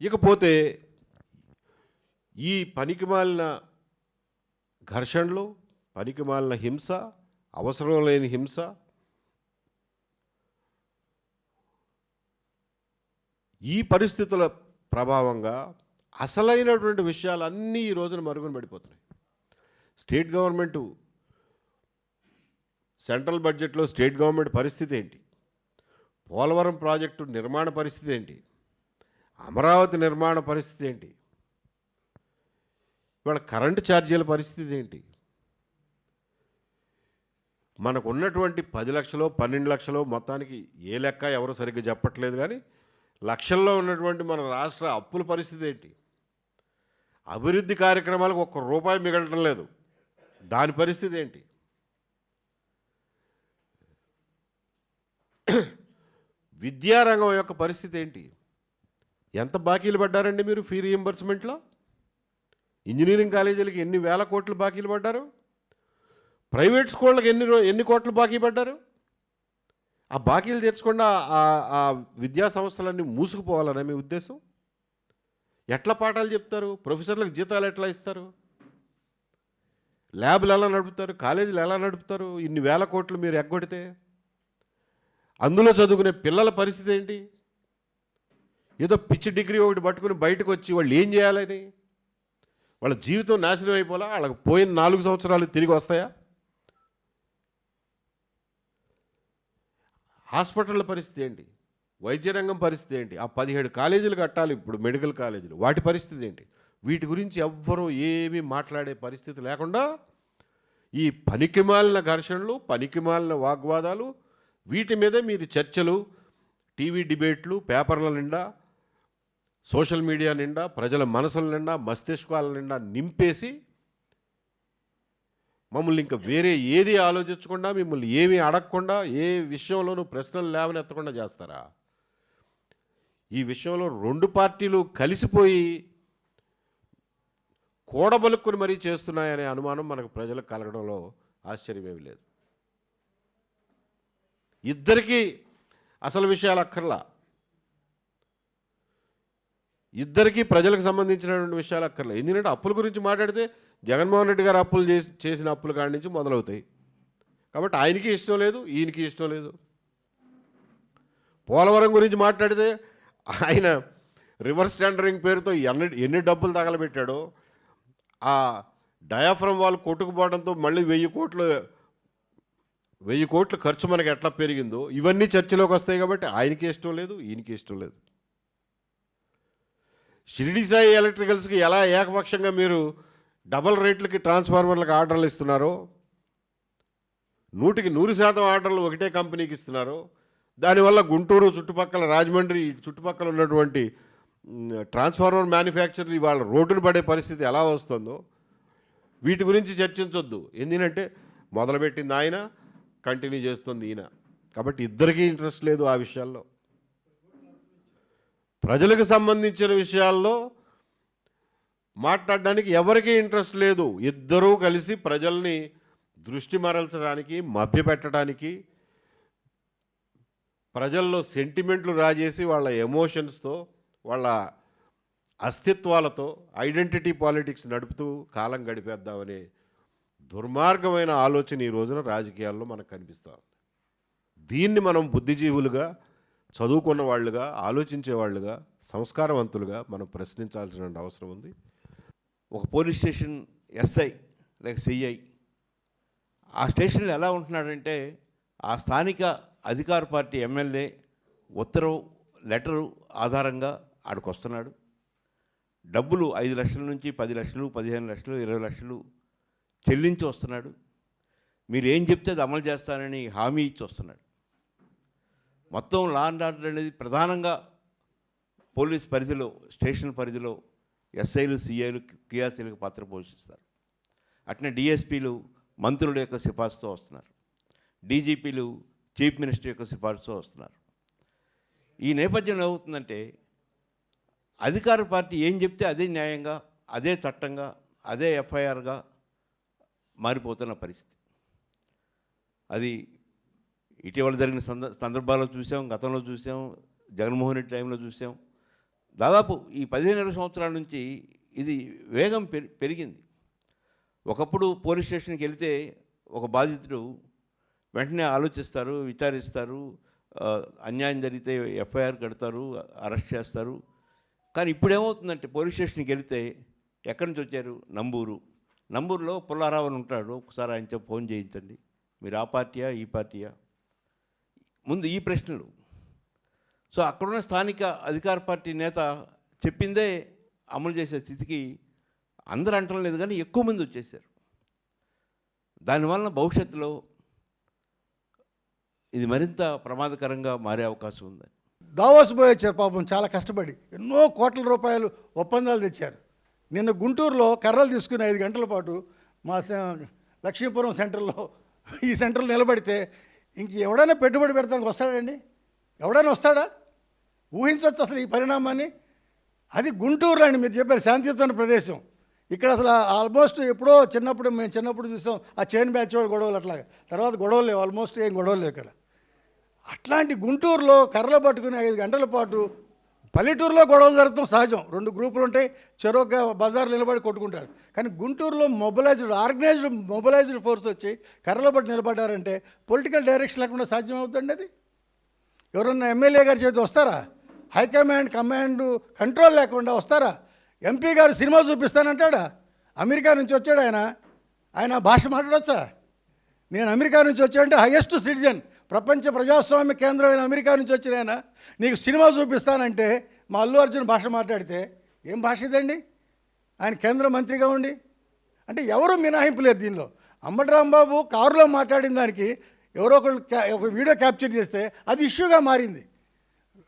ఇకపోతే ఈ పనికిమాలిన ఘర్షణలు పనికిమాలిన హింస అవసరం లేని హింస ఈ పరిస్థితుల ప్రభావంగా అసలైనటువంటి విషయాలన్నీ ఈ రోజున మరుగున పడిపోతున్నాయి. స్టేట్ గవర్నమెంటు సెంట్రల్ బడ్జెట్లో స్టేట్ గవర్నమెంట్ పరిస్థితి ఏంటి? పోలవరం ప్రాజెక్టు నిర్మాణ పరిస్థితి ఏంటి? అమరావతి నిర్మాణ పరిస్థితి ఏంటి? ఇవాళ కరెంటు ఛార్జీల పరిస్థితి ఏంటి? మనకు ఉన్నటువంటి పది లక్షలు పన్నెండు లక్షలు మొత్తానికి ఏ లెక్క ఎవరు సరిగ్గా చెప్పట్లేదు కానీ లక్షల్లో ఉన్నటువంటి మన రాష్ట్ర అప్పుల పరిస్థితి ఏంటి? అభివృద్ధి కార్యక్రమాలకు ఒక్క రూపాయి మిగలటం లేదు. దాని పరిస్థితి ఏంటి? విద్యారంగం యొక్క పరిస్థితి ఏంటి? ఎంత బాకీలు పడ్డారండి మీరు ఫీ రీఎంబర్స్మెంట్లో ఇంజనీరింగ్ కాలేజీలకి ఎన్ని వేల కోట్లు బాకీలు పడ్డారు? ప్రైవేట్ స్కూళ్ళకి ఎన్ని ఎన్ని కోట్లు బాకీ పడ్డారు? ఆ బాకీలు తీర్చకుండా ఆ- ఆ విద్యా సంస్థలన్నీ మూసుకుపోవాలనే మీ ఉద్దేశం? ఎట్లా పాఠాలు చెప్తారు? ప్రొఫెసర్లకు జీతాలు ఎట్లా ఇస్తారు? ల్యాబ్లు ఎలా నడుపుతారు? కాలేజీలు ఎలా నడుపుతారు? ఇన్ని వేల కోట్లు మీరు ఎగ్గొడితే? అందులో చదువుకునే పిల్లల పరిస్థితి ఏంటి? ఏదో పిచ్చి డిగ్రీ ఒకటి పట్టుకుని బయటకు వచ్చి వాళ్ళు ఏం చేయాలని వాళ్ళ జీవితం నాశనం అయిపోలా? వాళ్ళకి పోయిన నాలుగు సంవత్సరాలు తిరిగి వస్తాయా? హాస్పిటళ్ళ పరిస్థితి ఏంటి? వైద్య రంగం పరిస్థితి ఏంటి? ఆ పదిహేడు కాలేజీలు కట్టాలి ఇప్పుడు మెడికల్ కాలేజీలు. వాటి పరిస్థితి ఏంటి? వీటి గురించి ఎవ్వరూ ఏమీ మాట్లాడే పరిస్థితి లేకుండా ఈ పనికిమాలిన ఘర్షణలు పనికిమాలిన వాగ్వాదాలు వీటి మీదే మీరు చర్చలు టీవీ డిబేట్లు పేపర్ల నిండా సోషల్ మీడియా నిండా ప్రజల మనసుల నిండా మస్తిష్కాల నిండా నింపేసి మమ్మల్ని ఇంకా వేరే ఏది ఆలోచించకుండా మిమ్మల్ని ఏమీ అడగకుండా ఏ విషయంలోనూ ప్రశ్నలు లేవనెత్తకుండా చేస్తారా? ఈ విషయంలో రెండు పార్టీలు కలిసిపోయి కూడబలుక్కుని మరీ చేస్తున్నాయనే అనుమానం మనకు ప్రజలకు కలగడంలో ఆశ్చర్యమేమి లేదు. ఇద్దరికీ అసలు విషయాలు అక్కర్లా. ఇద్దరికీ ప్రజలకు సంబంధించినటువంటి విషయాలు అక్కర్లే ఎందుకంటే అప్పుల గురించి మాట్లాడితే జగన్మోహన్ రెడ్డి గారు అప్పులు చేసి చేసిన అప్పుల కాడి నుంచి మొదలవుతాయి. కాబట్టి ఆయనకి ఇష్టం లేదు ఈయనకి ఇష్టం లేదు. పోలవరం గురించి మాట్లాడితే ఆయన రివర్స్ టెండరింగ్ పేరుతో ఎన్ని ఎన్ని డబ్బులు తగలబెట్టాడో ఆ డయాఫ్రమ్ వాళ్ళు కొట్టుకుపోవడంతో మళ్ళీ వెయ్యి కోట్లు వెయ్యి కోట్లు ఖర్చు మనకి ఎట్లా పెరిగిందో ఇవన్నీ చర్చలోకి వస్తాయి కాబట్టి ఆయనకి ఇష్టం లేదు ఈయనకి ఇష్టం లేదు. షిరిడి సాయి ఎలక్ట్రికల్స్కి ఎలా ఏకపక్షంగా మీరు డబల్ రేట్లకి ట్రాన్స్ఫార్మర్లకు ఆర్డర్లు ఇస్తున్నారో నూటికి నూరు శాతం ఆర్డర్లు ఒకటే కంపెనీకి ఇస్తున్నారు. దానివల్ల గుంటూరు చుట్టుపక్కల రాజమండ్రి చుట్టుపక్కల ఉన్నటువంటి ట్రాన్స్ఫార్మర్ మ్యానుఫ్యాక్చర్లు ఇవాళ రోడ్డును పడే పరిస్థితి ఎలా వస్తుందో వీటి గురించి చర్చించొద్దు. ఎందుకంటే మొదలుపెట్టింది ఆయన కంటిన్యూ చేస్తుంది ఈయన. కాబట్టి ఇద్దరికీ ఇంట్రెస్ట్ లేదు ఆ విషయాల్లో. ప్రజలకు సంబంధించిన విషయాల్లో మాట్లాడడానికి ఎవరికీ ఇంట్రెస్ట్ లేదు. ఇద్దరూ కలిసి ప్రజల్ని దృష్టి మరల్చడానికి మభ్యపెట్టడానికి ప్రజల్లో సెంటిమెంట్లు రాజేసి వాళ్ళ ఎమోషన్స్తో వాళ్ళ అస్తిత్వాలతో ఐడెంటిటీ పాలిటిక్స్ నడుపుతూ కాలం గడిపేద్దామనే దుర్మార్గమైన ఆలోచన ఈ రోజున రాజకీయాల్లో మనకు కనిపిస్తూ ఉంది. దీన్ని మనం బుద్ధిజీవులుగా చదువుకున్న వాళ్ళుగా ఆలోచించే వాళ్ళుగా సంస్కారవంతులుగా మనం ప్రశ్నించాల్సిన అవసరం ఉంది. ఒక పోలీస్ స్టేషన్ ఎస్ఐ లేక సిఐ ఆ స్టేషన్లో ఎలా ఉంటున్నాడంటే ఆ స్థానిక అధికార పార్టీ ఎమ్మెల్యే ఉత్తరం లెటరు ఆధారంగా ఆడికి వస్తున్నాడు డబ్బులు ఐదు లక్షల నుంచి పది లక్షలు పదిహేను లక్షలు ఇరవై లక్షలు చెల్లించి వస్తున్నాడు. మీరు ఏం చెప్తే అది అమలు చేస్తానని హామీ ఇచ్చి వస్తున్నాడు. మొత్తం లా అండ్ ఆర్డర్ అనేది ప్రధానంగా పోలీస్ పరిధిలో స్టేషన్ పరిధిలో ఎస్ఐలు సిఐలు క్రియాశీలక పాత్ర పోషిస్తారు. అట్నే డిఎస్పీలు మంత్రుల యొక్క సిఫార్సుతో వస్తున్నారు. డీజీపీలు చీఫ్ మినిస్టర్ యొక్క సిఫార్సుతో వస్తున్నారు. ఈ నేపథ్యంలో ఏమవుతుందంటే అధికార పార్టీ ఏం చెప్తే అదే న్యాయంగా అదే చట్టంగా అదే ఎఫ్ఐఆర్గా మారిపోతున్న పరిస్థితి. అది ఇటీవల జరిగిన సంద సందర్భాల్లో చూసాం గతంలో చూసాం జగన్మోహన్ రెడ్డి టైంలో చూసాం. దాదాపు ఈ పదిహేను ఇరవై సంవత్సరాల నుంచి ఇది వేగం పెరి పెరిగింది. ఒకప్పుడు పోలీస్ స్టేషన్కి వెళితే ఒక బాధితుడు వెంటనే ఆలోచిస్తారు విచారిస్తారు అన్యాయం జరిగితే ఎఫ్ఐఆర్ కడతారు అరెస్ట్ చేస్తారు. కానీ ఇప్పుడు ఏమవుతుందంటే పోలీస్ స్టేషన్కి వెళ్తే ఎక్కడి నుంచి వచ్చారు? నంబూరు. నంబూరులో పుల్లారావు అని ఉంటాడు. ఒకసారి ఆయనతో ఫోన్ చేయించండి. మీరు ఆ పార్టీయా ఈ పార్టీయా? ముందు ఈ ప్రశ్నలు. సో అక్కడున్న స్థానిక అధికార పార్టీ నేత చెప్పిందే అమలు చేసే స్థితికి అందరూ అంటం లేదు కానీ ఎక్కువ మంది వచ్చేసారు. దానివలన భవిష్యత్తులో ఇది మరింత ప్రమాదకరంగా మారే అవకాశం ఉంది. దావోస్ పోయి వచ్చారు పాపం చాలా కష్టపడి. ఎన్నో కోట్ల రూపాయలు ఒప్పందాలు తెచ్చారు. నిన్న గుంటూరులో కర్రలు తీసుకుని ఐదు గంటల పాటు మా లక్ష్మీపురం సెంటర్లో ఈ సెంటర్లో నిలబడితే ఇంక ఎవడైనా పెట్టుబడి పెడతానికి వస్తాడండి? ఎవడైనా వస్తాడా? ఊహించవచ్చు అసలు ఈ పరిణామాన్ని? అది గుంటూరు అండి మీరు చెప్పారు శాంతియుతమైన ప్రదేశం. ఇక్కడ అసలు ఆల్మోస్ట్ ఎప్పుడో చిన్నప్పుడు మేము చిన్నప్పుడు చూసాం ఆ చైన్ బ్యాచ్ గొడవలు అట్లాగా. తర్వాత గొడవలు లేవు ఆల్మోస్ట్ ఏం గొడవలు లేవు ఇక్కడ. అట్లాంటి గుంటూరులో కర్రలు పట్టుకుని ఐదు గంటల పాటు పల్లెటూరులో గొడవలు జరగడం సహజం. రెండు గ్రూపులు ఉంటాయి చెరువుగా బజార్లు నిలబడి కొట్టుకుంటారు. కానీ గుంటూరులో మొబిలైజ్డ్ ఆర్గనైజ్డ్ మొబిలైజ్డ్ ఫోర్స్ వచ్చి కర్రలో పట్టి నిలబడ్డారంటే పొలిటికల్ డైరెక్షన్ లేకుండా సాధ్యం అవుతుంది అది? ఎవరన్నా ఎమ్మెల్యే గారి చేతి వస్తారా? హైకమాండ్ కమాండ్ కంట్రోల్ లేకుండా వస్తారా? ఎంపీ గారు సినిమా చూపిస్తానంటాడా? అమెరికా నుంచి వచ్చాడు ఆయన. ఆయన భాష మాట్లాడొచ్చా? నేను అమెరికా నుంచి వచ్చాడంటే హైయెస్ట్ సిటిజన్. ప్రపంచ ప్రజాస్వామ్య కేంద్రమైన అమెరికా నుంచి వచ్చిన ఆయన నీకు సినిమా చూపిస్తానంటే మా అల్లు అర్జున్ భాష మాట్లాడితే ఏం భాష ఇదండి? ఆయన కేంద్ర మంత్రిగా ఉండి? అంటే ఎవరు మినహాయింపు లేరు దీనిలో. అంబటి రాంబాబు కారులో మాట్లాడిన దానికి ఎవరో ఒకళ్ళు క్యా- ఒక వీడియో క్యాప్చర్ చేస్తే అది ఇష్యూగా మారింది.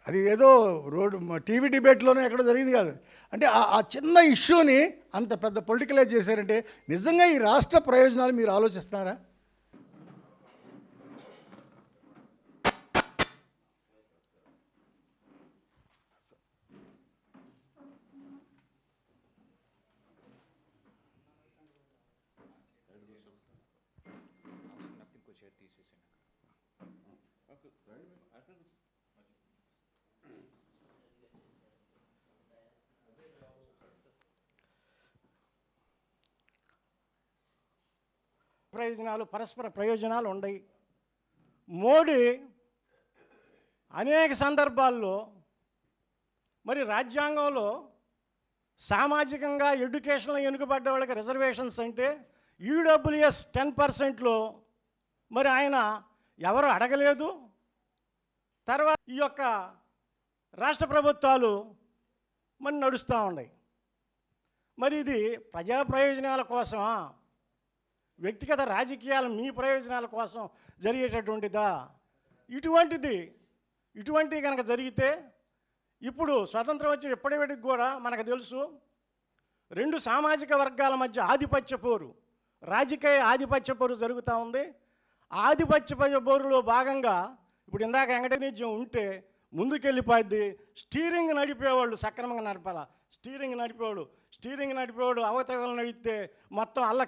అది ఏదో రోడ్ టీవీ డిబేట్లోనే ఎక్కడో జరిగింది కాదు. అంటే ఆ- ఆ చిన్న ఇష్యూని అంత పెద్ద పొలిటికలైజ్ చేశారంటే నిజంగా ఈ రాష్ట్ర ప్రయోజనాలు మీరు ఆలోచిస్తున్నారా? ప్రయోజనాలు పరస్పర ప్రయోజనాలు ఉన్నాయి మోడీ అనేక సందర్భాల్లో మరి రాజ్యాంగంలో సామాజికంగా ఎడ్యుకేషన్లో వెనుకబడ్డ వాళ్ళకి రిజర్వేషన్స్ అంటే ఈడబ్ల్యూఎస్ టెన్ పర్సెంట్లో మరి ఆయన ఎవరు అడగలేదు. తర్వాత ఈ యొక్క రాష్ట్ర ప్రభుత్వాలు మరి నడుస్తూ ఉన్నాయి. మరి ఇది ప్రజా ప్రయోజనాల కోసమా? వ్యక్తిగత రాజకీయాలు మీ ప్రయోజనాల కోసం జరిగేటటువంటిదా? ఇటువంటిది ఇటువంటివి కనుక జరిగితే ఇప్పుడు స్వతంత్రం వచ్చి ఇప్పటివరకు కూడా మనకు తెలుసు రెండు సామాజిక వర్గాల మధ్య ఆధిపత్య పోరు రాజకీయ ఆధిపత్య పోరు జరుగుతూ ఉంది. ఆధిపత్య పోరులో భాగంగా ఇప్పుడు ఇందాక వెంకటనిత్యం ఉంటే ముందుకెళ్ళిపోద్ది స్టీరింగ్ నడిపేవాళ్ళు సక్రమంగా నడపాల. స్టీరింగ్ నడిపేవాడు స్టీరింగ్ నడిపేవాడు అవతగలు నడిపితే మొత్తం అల్ల